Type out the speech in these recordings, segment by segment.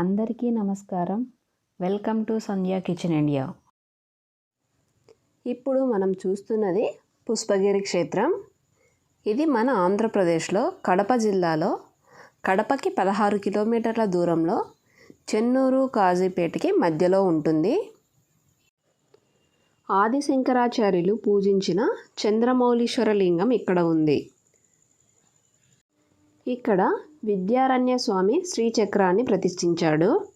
అందరికీ నమస్కారం. Welcome to Sandhya kitchen India. ఇప్పుడు మనం చూస్తున్నది పుష్పగిరి క్షేత్రం. ఇది మన ఆంధ్రప్రదేశ్లో కడప జిల్లాలో కడపకి పదహారు కిలోమీటర్ల దూరంలో చెన్నూరు కాజీపేటకి మధ్యలో ఉంటుంది. ఆదిశంకరాచార్యులు పూజించిన చంద్రమౌళీశ్వర లింగం ఇక్కడ ఉంది. ఇక్కడ విద్యారణ్య స్వామి శ్రీచక్రాన్ని ప్రతిష్ఠించాడు.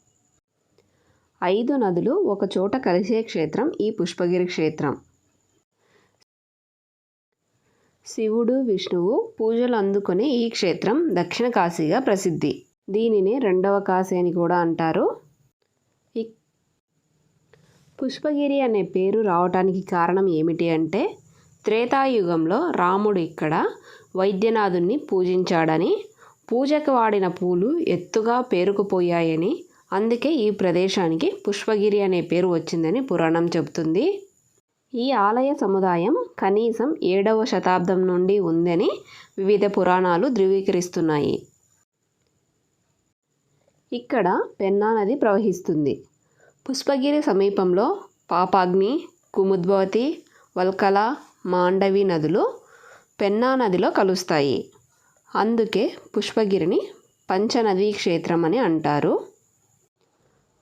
ఐదు నదులు ఒక చోట కలిసే క్షేత్రం ఈ పుష్పగిరి క్షేత్రం. శివుడు విష్ణువు పూజలు అందుకునే ఈ క్షేత్రం దక్షిణ కాశీగా ప్రసిద్ధి. దీనిని రెండవ కాశీ అని కూడా అంటారు. ఇక్- పుష్పగిరి అనే పేరు రావటానికి కారణం ఏమిటి అంటే త్రేతాయుగంలో రాముడు ఇక్కడ వైద్యనాథుణ్ణి పూజించాడని పూజకు వాడిన పూలు ఎత్తుగా పేరుకుపోయాయని అందుకే ఈ ప్రదేశానికి పుష్పగిరి అనే పేరు వచ్చిందని పురాణం చెబుతుంది. ఈ ఆలయ సముదాయం కనీసం ఏడవ శతాబ్దం నుండి ఉందని వివిధ పురాణాలు ధృవీకరిస్తున్నాయి. ఇక్కడ పెన్నా నది ప్రవహిస్తుంది. పుష్పగిరి సమీపంలో పాపాగ్ని కుముద్భవతి వల్కల మాండవి నదులు పెన్నా నదిలో కలుస్తాయి. అందుకే పుష్పగిరిని పంచనదీ క్షేత్రం అని అంటారు.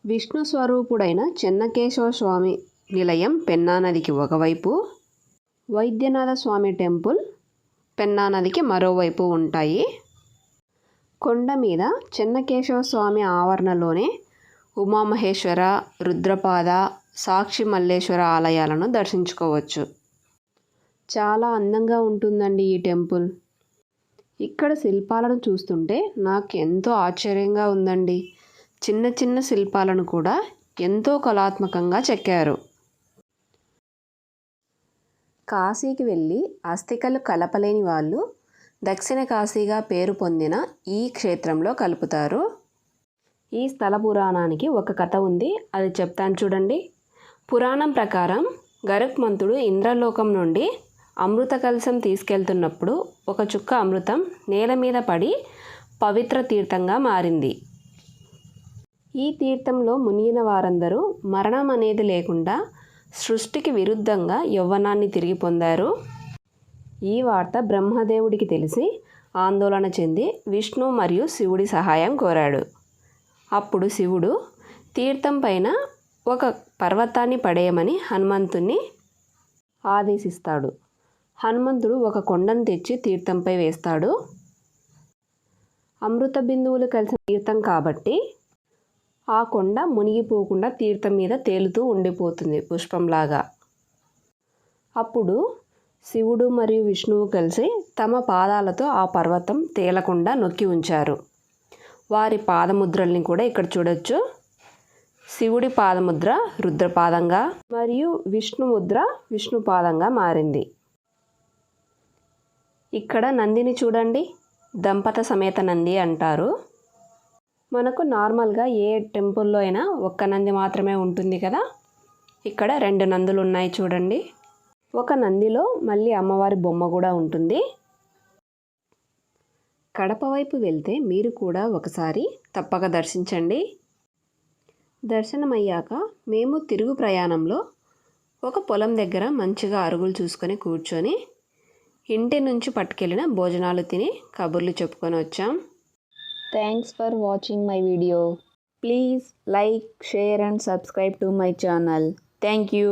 విష్ణు స్వరూపుడైన చెన్నకేశవ స్వామి నిలయం పెన్నానదికి ఒకవైపు వైద్యనాథ స్వామి టెంపుల్ పెన్నానదికి మరోవైపు ఉంటాయి. కొండ మీద చెన్నకేశవ స్వామి ఆవరణలోనే ఉమామహేశ్వర రుద్రపాద సాక్షి మల్లేశ్వర ఆలయాలను దర్శించుకోవచ్చు. చాలా అందంగా ఉంటుందండి ఈ టెంపుల్. ఇక్కడ శిల్పాలను చూస్తుంటే నాకు ఎంతో ఆశ్చర్యంగా ఉందండి. చిన్న చిన్న శిల్పాలను కూడా ఎంతో కళాత్మకంగా చెక్కారు. కాశీకి వెళ్ళి అస్థికలు కలపలేని వాళ్ళు దక్షిణ కాశీగా పేరు పొందిన ఈ క్షేత్రంలో కలుపుతారు. ఈ స్థల పురాణానికి ఒక కథ ఉంది. అది చెప్తాను చూడండి. పురాణం ప్రకారం గరుక్మంతుడు ఇంద్రలోకం నుండి అమృత కలశం తీసుకెళ్తున్నప్పుడు ఒక చుక్క అమృతం నేల మీద పడి పవిత్ర తీర్థంగా మారింది. ఈ తీర్థంలో మునిగిన వారందరూ మరణం అనేది లేకుండా సృష్టికి విరుద్ధంగా యవ్వనాన్ని తిరిగి పొందారు. ఈ వార్త బ్రహ్మదేవుడికి తెలిసి ఆందోళన చెంది విష్ణు మరియు శివుడి సహాయం కోరాడు. అప్పుడు శివుడు తీర్థం పైన ఒక పర్వతాన్ని పడేయమని హనుమంతుణ్ణి ఆదేశిస్తాడు. హనుమంతుడు ఒక కొండను తెచ్చి తీర్థంపై వేస్తాడు. అమృత బిందువులు కలిసిన తీర్థం కాబట్టి ఆ కొండ మునిగిపోకుండా తీర్థం మీద తేలుతూ ఉండిపోతుంది పుష్పంలాగా. అప్పుడు శివుడు మరియు విష్ణువు కలిసి తమ పాదాలతో ఆ పర్వతం తేలకుండా నొక్కి ఉంచారు. వారి పాదముద్రల్ని కూడా ఇక్కడ చూడొచ్చు. శివుడి పాదముద్ర రుద్రపాదంగా మరియు విష్ణుముద్ర విష్ణుపాదంగా మారింది. ఇక్కడ నందిని చూడండి. దంపత సమేత నంది అంటారు. మనకు నార్మల్గా ఏ టెంపుల్లో అయినా ఒక్క నంది మాత్రమే ఉంటుంది కదా. ఇక్కడ రెండు నందులు ఉన్నాయి చూడండి. ఒక నందిలో మళ్ళీ అమ్మవారి బొమ్మ కూడా ఉంటుంది. కడప వైపు వెళ్తే మీరు కూడా ఒకసారి తప్పక దర్శించండి. దర్శనమయ్యాక మేము తిరుగు ప్రయాణంలో ఒక పొలం దగ్గర మంచిగా అరుగులు చూసుకొని కూర్చొని ఇంటి నుంచి పట్టుకెళ్ళిన భోజనాలు తిని కబుర్లు చెప్పుకొని వచ్చాం. Thanks for watching my video please like share and subscribe to my channel thank you